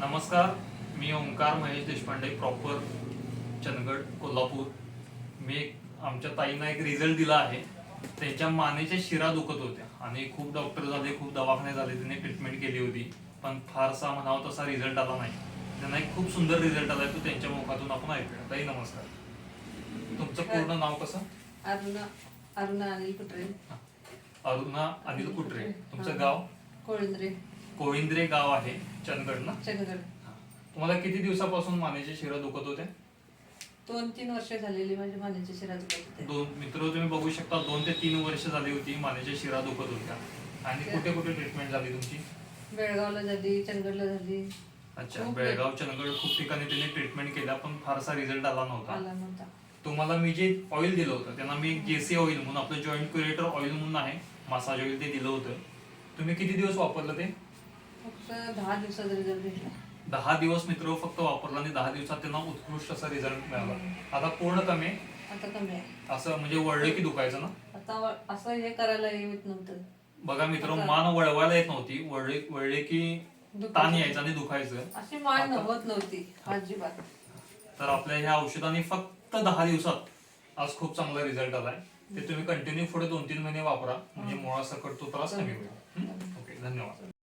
नमस्कार मी ओंकार महेश देशपांडे प्रॉपर चंदगड कोल्हापूर. मी एक- आमच्या ताईंना एक रिझल्ट दिला आहे. त्यांच्या मानेच्या शिरा दुखत होत्या. आणि खूप डॉक्टर झाले खूप दवाखाने झाले त्यांनी ट्रीटमेंट केली होती. पण फारसा म्हणावा तसा रिझल्ट आला नाही. त्यांना एक खूप सुंदर रिझल्ट आलाय तो त्यांच्या मुखातून आपण ऐकूया. ताई नमस्कार. तुमचं पूर्ण नाव कसं? अरुणा अरुणा अनिल कुत्रे अरुणा अनिल कुटरे तुमचं. गाव? कोळिंद्रे. कोविंद्रे गाव आहे चंदगड. ना चंदगड तुम्हाला किती दिवसापासून मानेच्या शिरा दुखत होत्या दोन तीन वर्ष झालेली माझ्या मानेच्या शिरा दुखत होते. दोन मित्र तुम्ही बघू शकता दोन ते तीन वर्ष झाली होती मानेच्या शिरा दुखत होत्या. आणि कुठे कुठे ट्रीटमेंट झाली तुमची? बेळगावला झाली चंदगडला झाली. अच्छा खूप बेळगाव चंदगड खूप ठिकाणी त्यांनी ट्रीटमेंट केल्या पण फारसा रिझल्ट आला नव्हता. आला नव्हता. तुम्हाला मी जे ऑइल दिलं होतं त्यांना मी जेसी ऑइल म्हणून आपलं जॉईंट क्युरेटर ऑइल म्हणून आहे मसाज ऑइल ते दिलं होतं. तुम्ही किती दिवस वापरलं ते? फक्त दहा दिवसाचा रिझल्ट भेटला. दहा दिवस मित्र फक्त वापरला आणि दहा दिवसात त्यांना उत्कृष्ट असा रिझल्ट मिळाला. आता पूर्ण कमी आहे. आता कमी आहे. असं म्हणजे वळलं की दुखायचं ना? आता व- असं हे करायला येत नव्हतं. बघा मित्र मान वळवायला येत नव्हती. वळले वळले की. ताण यायचं आणि दुखायचं. अशी मान आता- नव्हत अजिबात. तर आपल्या ह्या औषधाने फक्त दहा दिवसात आज खूप चांगला रिझल्ट आलाय. ते तुम्ही कंटिन्यू पुढे दोन तीन महिने वापरा. म्हणजे मुळासकट तो त्रास कमी होईल? ओके धन्यवाद.